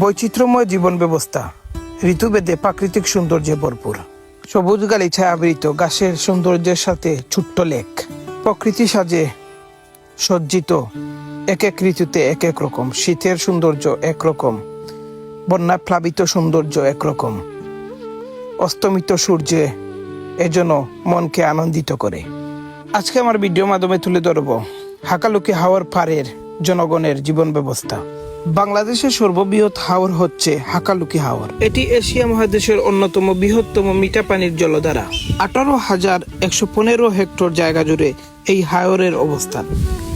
বৈচিত্র্যময় জীবন ব্যবস্থা ঋতুভেদে প্রাকৃতিক সৌন্দর্যে ভরপুর। সবুজ গালিছায় আবৃত গাছের সৌন্দর্যের সাথে ছোট্ট লেক। প্রকৃতি সাজে সজ্জিত এক এক ঋতুতে এক এক রকম। শীতের সৌন্দর্য একরকম বন্যা প্লাবিত সৌন্দর্য একরকম অস্তমিত সূর্যে এজন্য মনকে আনন্দিত করে। আজকে আমার ভিডিও মাধ্যমে তুলে ধরব, হাকালুকি হাওয়ার পাড়ের জনগণের জীবন ব্যবস্থা। বাংলাদেশের সর্ববৃহৎ হাওর হচ্ছে হাকালুকি হাওর। এটি এশিয়া মহাদেশের অন্যতম বৃহত্তম মিঠা পানির জলধারা। আঠারো হাজার একশো পনেরো হেক্টর জায়গা জুড়ে এই হাওরের অবস্থান।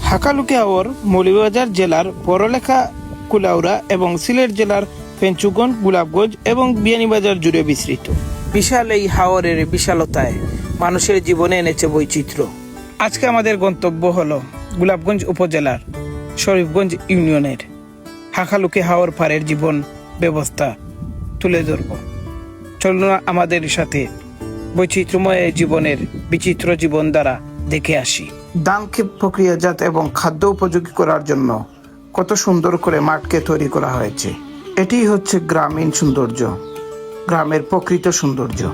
হাকালুকি হাওর মৌলভীবাজার জেলার পরলেখা কুলাউড়া এবং সিলেট জেলার পেঞ্চুগঞ্জ গুলাবগঞ্জ এবং বিয়ানীবাজার জুড়ে বিস্তৃত। বিশাল এই হাওরের বিশালতায় মানুষের জীবনে এনেছে বৈচিত্র্য। আজকে আমাদের গন্তব্য হলো গুলাবগঞ্জ উপজেলার শরীফগঞ্জ ইউনিয়নের হাকালুকি হাওর পাড়ের জীবন ব্যবস্থা তুলে ধরব। চলুন আমাদের সাথে বৈচিত্র্যময় জীবনের বিচিত্র জীবন দ্বারা দেখে আসি। ধানকে প্রক্রিয়াজাত এবং খাদ্য উপযোগী করার জন্য কত সুন্দর করে মাঠকে তৈরি করা হয়েছে। এটি হচ্ছে গ্রামীণ সৌন্দর্য, গ্রামের প্রকৃত সৌন্দর্য।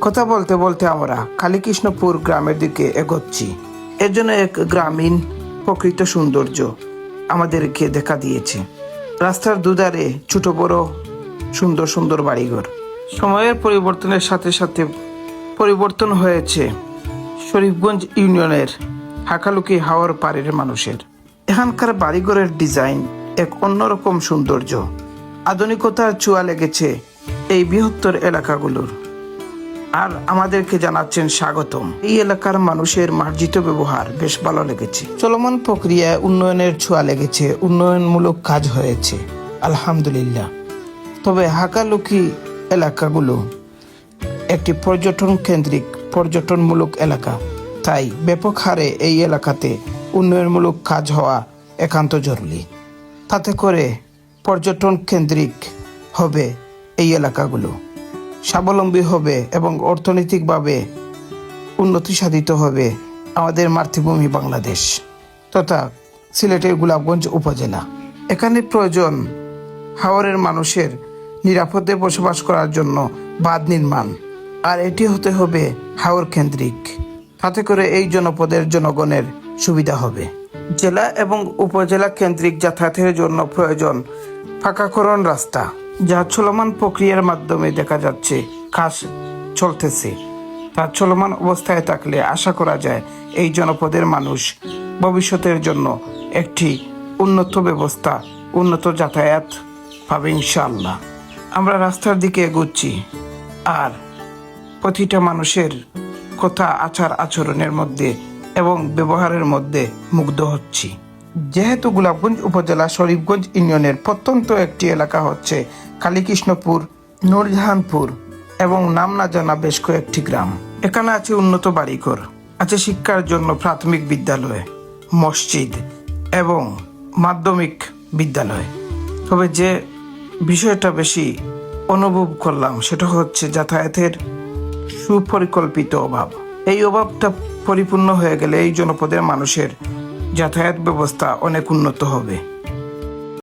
কথা বলতে বলতে আমরা কালীকৃষ্ণপুর গ্রামের দিকে এগোচ্ছি। এর জন্য এক গ্রামীণ প্রকৃত সৌন্দর্য আমাদেরকে দেখা দিয়েছে। রাস্তার দুধারে ছোট বড় সুন্দর সুন্দর বাড়িঘর। সময়ের পরিবর্তনের সাথে সাথে পরিবর্তন হয়েছে শরীফগঞ্জ ইউনিয়নের হাকালুকি হাওয়ার পাড়ের মানুষের। এখানকার বাড়িঘরের ডিজাইন এক অন্যরকম সৌন্দর্য। আধুনিকতার চুয়া লেগেছে এই বৃহত্তর এলাকাগুলোর। আর আমাদেরকে জানাচ্ছেন স্বাগতম। এই এলাকার মানুষের মার্জিত ব্যবহার বেশ ভালো লেগেছে। চলমান প্রক্রিয়ায় উন্নয়নের ছোঁয়া লেগেছে, উন্নয়নমূলক কাজ হয়েছে। আলহামদুলিল্লাহ। তবে হাকালুকি এলাকাগুলো একটি পর্যটন কেন্দ্রিক, পর্যটনমূলক এলাকা। তাই ব্যাপক হারে এই এলাকাতে উন্নয়নমূলক কাজ হওয়া একান্ত জরুরি। তাতে করে পর্যটন কেন্দ্রিক হবে এই এলাকাগুলো। স্বাবলম্বী হবে এবং অর্থনৈতিকভাবে উন্নতি সাধিত হবে আমাদের মাতৃভূমি বাংলাদেশ তথা সিলেটের গোলাপগঞ্জ উপজেলা। এখানে প্রয়োজন হাওরের মানুষের নিরাপদে বসবাস করার জন্য বাঁধ নির্মাণ। আর এটি হতে হবে হাওর কেন্দ্রিক। তাতে করে এই জনপদের জনগণের সুবিধা হবে। জেলা এবং উপজেলা কেন্দ্রিক যাতায়াতের জন্য প্রয়োজন পাকাকরণ রাস্তা। যা চলমান প্রক্রিয়ার মাধ্যমে দেখা যাচ্ছে কাজ চলতেছে। তা চলমান অবস্থায় থাকলে আশা করা যায় এই জনপদের মানুষ ভবিষ্যতের জন্য একটি উন্নত ব্যবস্থা, উন্নত যাতায়াত পাবে ইনশাল্লাহ আমরা রাস্তার দিকে এগুচ্ছি। আর প্রতিটা মানুষের কথা আচার আচরণের মধ্যে এবং ব্যবহারের মধ্যে মুগ্ধ হচ্ছি। যেহেতু গোলাপগঞ্জ উপজেলা শরীফগঞ্জ ইউনিয়নের প্রত্যন্ত একটি এলাকা হচ্ছে কালীকৃষ্ণপুর, নুরজাহানপুর এবং নাম না জানা বেশ কয়েকটি গ্রাম। এখানে আছে উন্নত বাড়িঘর, আছে শিক্ষার জন্য প্রাথমিক বিদ্যালয়, মসজিদ এবং মাধ্যমিক বিদ্যালয়। তবে যে বিষয়টা বেশি অনুভব করলাম সেটা হচ্ছে যাতায়াতের সুপরিকল্পিত অভাব। এই অভাবটা পরিপূর্ণ হয়ে গেলে এই জনপদের মানুষের যাতায়াত ব্যবস্থা অনেক উন্নত হবে।